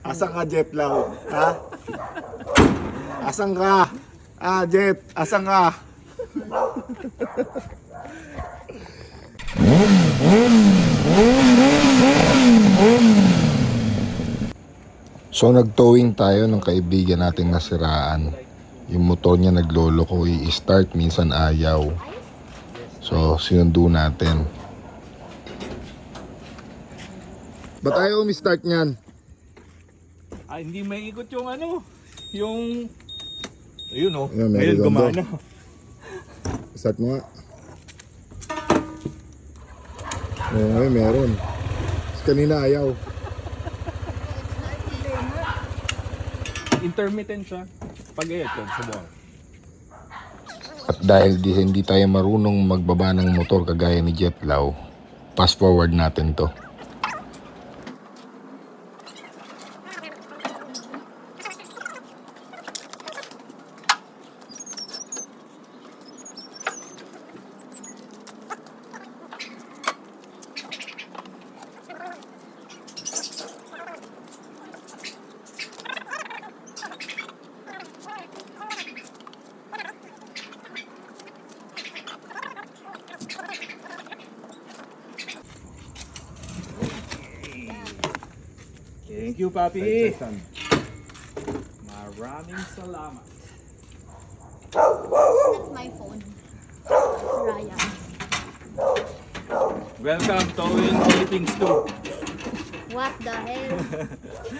Asan ka, Jet Lau? Ha? Asan ka? Ah, Jet, asan ka? So nag-towing tayo ng kaibigan nating nasiraan. Yung motor niya nagloloko, i-start minsan ayaw. So sinundo natin. Ba't ayaw umi-start niyan? Ah, hindi may ikot yung ano, yung... Ayun oh, Ayun, meron ngayon doon gumana. Start mo nga. Oo, ngayon meron. Tapos kanina ayaw. Intermittent siya. Pag-ayat yun, subukan. At dahil di, hindi tayo marunong magbaba ng motor kagaya ni Jet Lau, fast forward natin to. Thank you, Papi. Maraming salamat. That's my phone. Ryan. Welcome to in Philippines too. What the hell?